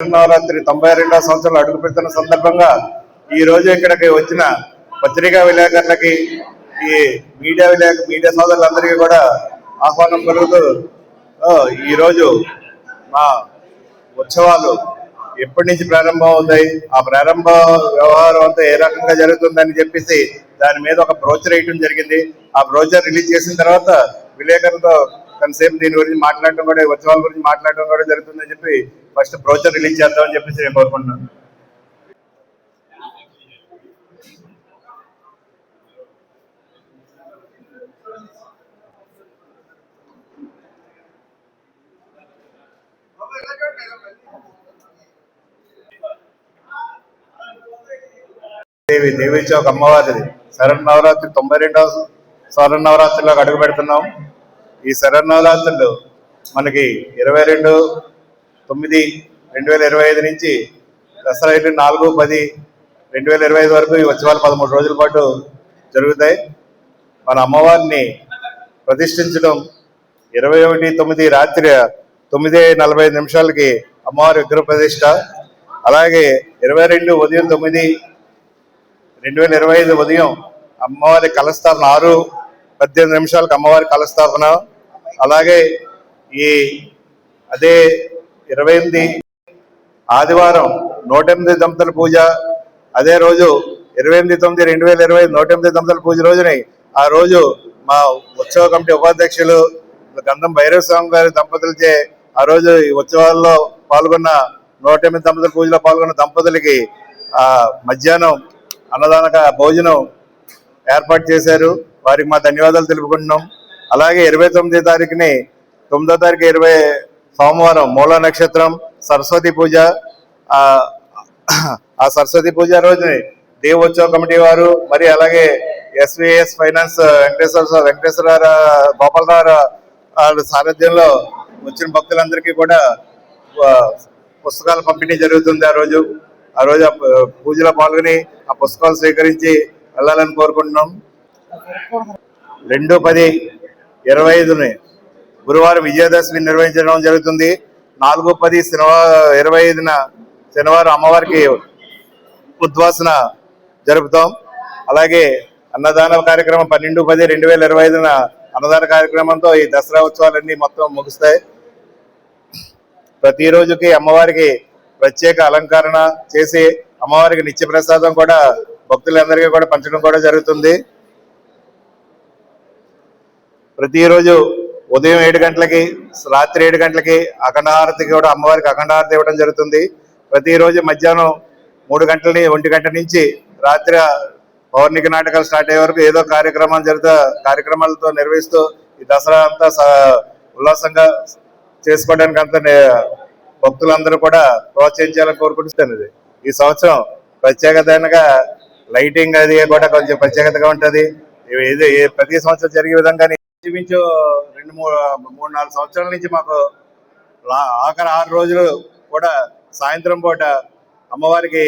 నవరాత్రి తొంభై రెండవ సంవత్సరంలో అడుగు పెడుతున్న సందర్భంగా ఈ రోజు ఇక్కడికి వచ్చిన పత్రికా విలేకరులకి ఈ మీడియా విలేక మీడియా సోదరులందరికీ కూడా ఆహ్వానం కలుగుతూ ఈరోజు ఈ రోజు మా ఉత్సవాలు ఎప్పటి నుంచి ప్రారంభం అవుతాయి? ఆ ప్రారంభ వ్యవహారం అంతా ఏ రకంగా జరుగుతుందని చెప్పేసి దాని మీద ఒక బ్రోచర్ వేయటం జరిగింది. ఆ బ్రోచర్ రిలీజ్ చేసిన తర్వాత విలేకరులతో కొంతసేపు దీని గురించి మాట్లాడటం కూడా ఉత్సవాల గురించి మాట్లాడటం కూడా జరుగుతుందని చెప్పి ఫస్ట్ బ్రోచర్ రిలీజ్ చేద్దామని చెప్పేసి నేను కోరుకుంటున్నాను. దేవి దేవి చౌక్ అమ్మవారిది. శరణ్ నవరాత్రి తొంభై రెండవ శరణ్ నవరాత్రిలోకి అడుగు పెడుతున్నాం ఈ శరణ్ మనకి ఇరవై రెండు తొమ్మిది రెండు వేల ఇరవై ఐదు నుంచి దసరా ఇల్లు నాలుగు పది రెండు వేల ఇరవై ఐదు వరకు ఈ ఉత్సవాలు పదమూడు రోజుల పాటు జరుగుతాయి. మన అమ్మవారిని ప్రతిష్ఠించడం ఇరవై ఒకటి తొమ్మిది రాత్రి తొమ్మిది నలభై ఐదు నిమిషాలకి అమ్మవారి విగ్రహ ప్రతిష్ట అలాగే ఇరవై రెండు ఉదయం తొమ్మిది రెండు వేల ఇరవై ఐదు ఉదయం అమ్మవారి కలస్థాపన ఆరు పద్దెనిమిది నిమిషాలకు అమ్మవారి కలస్థాపన అలాగే ఈ అదే ఇరవై ఎనిమిది ఆదివారం నూట ఎనిమిది దంపతుల పూజ అదే రోజు ఇరవై ఎనిమిది తొమ్మిది రెండు వేల ఇరవై నూట ఎనిమిది దంపతుల పూజ రోజుని ఆ రోజు మా ఉత్సవ కమిటీ ఉపాధ్యక్షులు గంధం భైరవ స్వామి గారి దంపతులచే ఆ రోజు ఈ ఉత్సవాల్లో పాల్గొన్న నూట ఎనిమిది దంపతుల పూజలో పాల్గొన్న దంపతులకి ఆ మధ్యాహ్నం అన్నదానక భోజనం ఏర్పాటు చేశారు. వారికి మా ధన్యవాదాలు తెలుపుకుంటున్నాం. అలాగే ఇరవై తొమ్మిది తారీఖుని తొమ్మిదో తారీఖు ఇరవై సోమవారం మూల నక్షత్రం సరస్వతి పూజ. ఆ సరస్వతి పూజ రోజుని దేవోత్సవ కమిటీ వారు మరి అలాగే S V S finance Venkateswara Venkateswara Gopalarao వాళ్ళ సారథ్యంలో వచ్చిన భక్తులందరికీ కూడా పుస్తకాల పంపిణీ జరుగుతుంది ఆ రోజు. ఆ రోజు ఆ పూజలో పాల్గొని ఆ పుస్తకాలు స్వీకరించి వెళ్ళాలని కోరుకుంటున్నాం. రెండు పది ఇరవై ఐదుని గురువారం విజయదశమి నిర్వహించడం జరుగుతుంది. నాలుగు పది శనివారం ఇరవై ఐదున శనివారం అమ్మవారికి ఉద్వాసన జరుపుతాం. అలాగే అన్నదాన కార్యక్రమం పన్నెండు పది రెండు వేల ఇరవై ఐదున అన్నదాన కార్యక్రమంతో ఈ దసరా ఉత్సవాలన్నీ మొత్తం ముగుస్తాయి. ప్రతిరోజుకి అమ్మవారికి ప్రత్యేక అలంకరణ చేసి అమ్మవారికి నిత్య ప్రసాదం కూడా భక్తులందరికీ కూడా పంచడం కూడా జరుగుతుంది. ప్రతిరోజు ఉదయం ఏడు గంటలకి రాత్రి ఏడు గంటలకి అఖండహారతికి కూడా అమ్మవారికి అఖండహారతి ఇవ్వడం జరుగుతుంది. ప్రతిరోజు మధ్యాహ్నం మూడు గంటలని ఒంటి గంట నుంచి రాత్రి పౌర్ణిక నాటకాలు స్టార్ట్ అయ్యే వరకు ఏదో కార్యక్రమాలు జరుగుతూ కార్యక్రమాలతో నిర్వహిస్తూ ఈ దసరా అంతా ఉల్లాసంగా చేసుకోవడానికి అంత భక్తులందరూ కూడా ప్రోత్సహించాలని కోరుకుంటున్నది ఈ సంవత్సరం ప్రత్యేకతగా లైటింగ్ అది కూడా కొంచెం ప్రత్యేకతగా ఉంటుంది. ఇది ప్రతి సంవత్సరం జరిగే విధంగానే ఇంచుమించు రెండు మూడు మూడు నాలుగు సంవత్సరాల నుంచి మాకు లా- ఆఖరి ఆరు రోజులు కూడా సాయంత్రం పూట అమ్మవారికి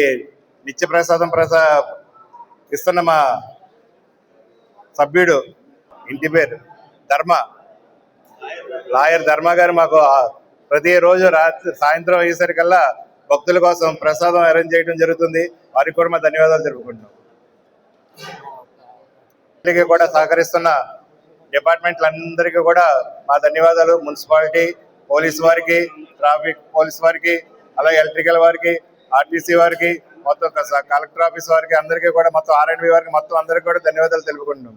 నిత్య ప్రసాదం ప్రసా ఇస్తున్న మా సభ్యుడు ఇంటి పేరు ధర్మ. లాయర్ ధర్మ గారు మాకు ప్రతిరోజు రాత్రి సాయంత్రం అయ్యేసరికల్లా భక్తుల కోసం ప్రసాదం అరేంజ్ చేయడం జరుగుతుంది. వారికి కూడా మా ధన్యవాదాలు జరుపుకుంటున్నాం కూడా సహకరిస్తున్న డిపార్ట్మెంట్లందరికీ కూడా మా ధన్యవాదాలు. మున్సిపాలిటీ పోలీస్ వారికి ట్రాఫిక్ పోలీస్ వారికి అలాగే ఎలక్ట్రికల్ వారికి ఆర్టీసీ వారికి మొత్తం కలెక్టర్ ఆఫీస్ వారికి అందరికీ కూడా మొత్తం ఆర్ఎండ్బి వారికి మొత్తం అందరికీ కూడా ధన్యవాదాలు తెలుపుకుంటున్నాం.